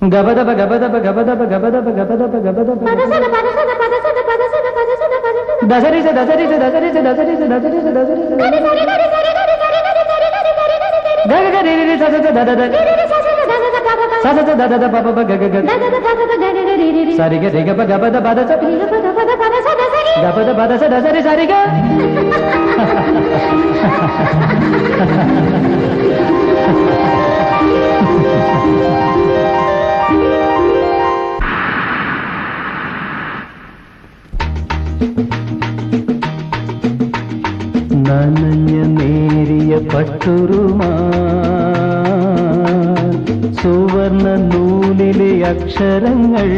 Gabada bagabada bagabada bagabada bagabada bagabada bagabada dasari se dasari se dasari se dasari se dasari se dasari se dasari se dasari se dasari se dasari നനഞ്ഞ നേരിയ പട്ടുറുമാ സുവർണ നൂലിലെ അക്ഷരങ്ങൾ.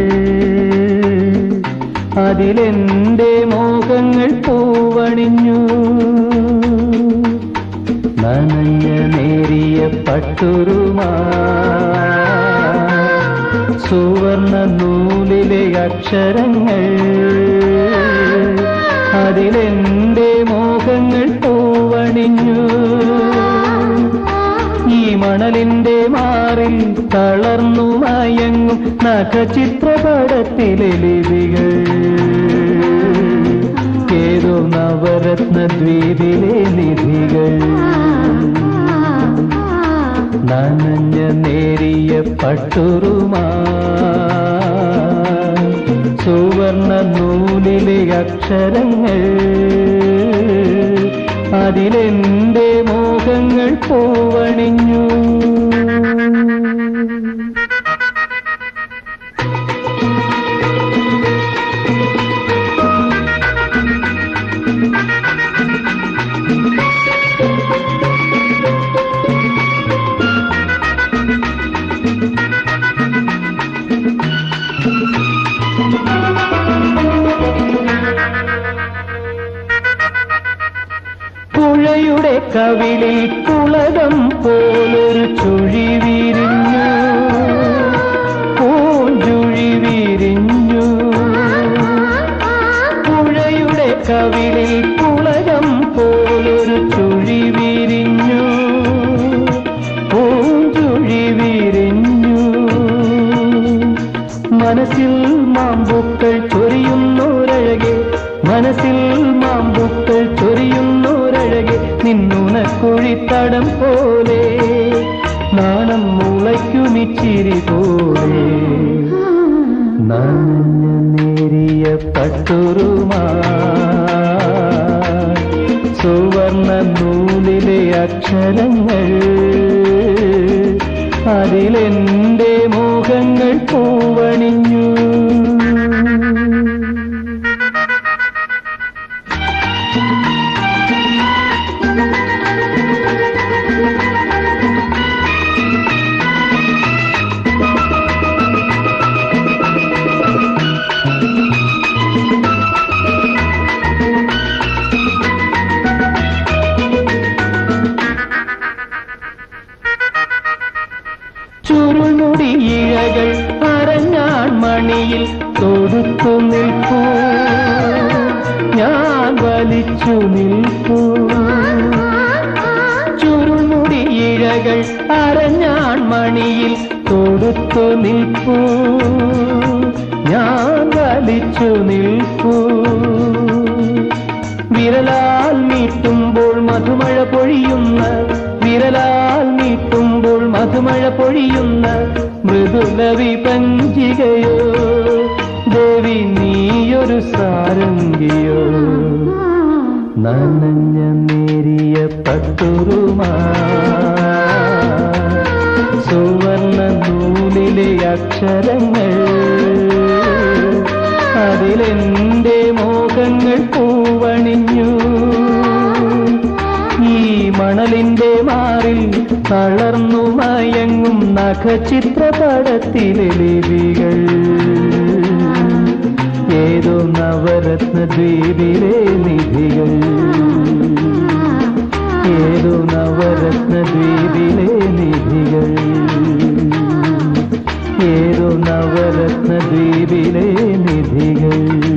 അതിലെന്റെ മോഹങ്ങൾ പൂവണിഞ്ഞു. നനഞ്ഞ നേരിയ പട്ടുറുമാ സുവർണ നൂലിലെ അക്ഷരങ്ങൾ. മാറിൽ തളർന്നു മയങ്ങും നഖചിത്രപടത്തിലെ ലിപികൾ. ഏതോ നവരത്ന ദ്വീപിലെ നിധികൾ നനഞ്ഞ നേരിയ പട്ടുറുമാ. സുവർണ നൂലിലെ അക്ഷരങ്ങൾ. അതിലെന്റെ മോഹങ്ങൾ പൂവണിഞ്ഞു. പുഴയുടെ കവിളിൽ കുളകം പോലൊരു ചുഴി വിരിഞ്ഞു. പൂഞ്ചുഴി വിരിഞ്ഞു. പുഴയുടെ കവിളിൽ കുളകം പോലൊരു ചുഴി വിരിഞ്ഞു. പൂഞ്ചുഴി വിരിഞ്ഞു. മനസ്സിൽ മാമ്പൂക്കൾ ചൊരിയുന്നോരഴകെ മനസ്സിൽ ചൊരിയുന്നോരഴകെ നിന്നുണക്കുഴിത്തടം പോലെ നാണം മുളയ്ക്കുമിച്ചിരി പോലെ. നനഞ്ഞ നേരിയ പട്ടുരുമാ. സുവർണ നൂലിലെ അക്ഷരങ്ങൾ ചുരുൾമുടി ഇഴകൾ അരഞ്ഞാൺ മണിയിൽ തൊടുത്തു നിൽപ്പൂ. ഞാൻ വലിച്ചു നിൽപ്പൂ. ചുരുൾമുടി ഇഴകൾ അരഞ്ഞാൺ മണിയിൽ തൊടുത്തു നിൽപ്പൂ. ഞാൻ വലിച്ചു നിൽപ്പൂ. വിരലാൽ മധുമഴ പൊഴിയുന്ന മൃദുലവി പഞ്ചികയോ ദേവി നീയൊരു സാരംഗിയോ. നനഞ്ഞ നേരിയ പട്ടുറുമാ സുവർണ നൂലിലെ അക്ഷരങ്ങൾ മാറിൽ തളർന്നു മയങ്ങും നഖചിത്രപടത്തിലെ ലിപികൾ. ഏതോ നവരത്ന ദ്വീപിലെ നിധികൾ. ഏതോ നവരത്ന ദ്വീപിലെ നിധികൾ. ഏതോ നവരത്ന ദ്വീപിലെ നിധികൾ.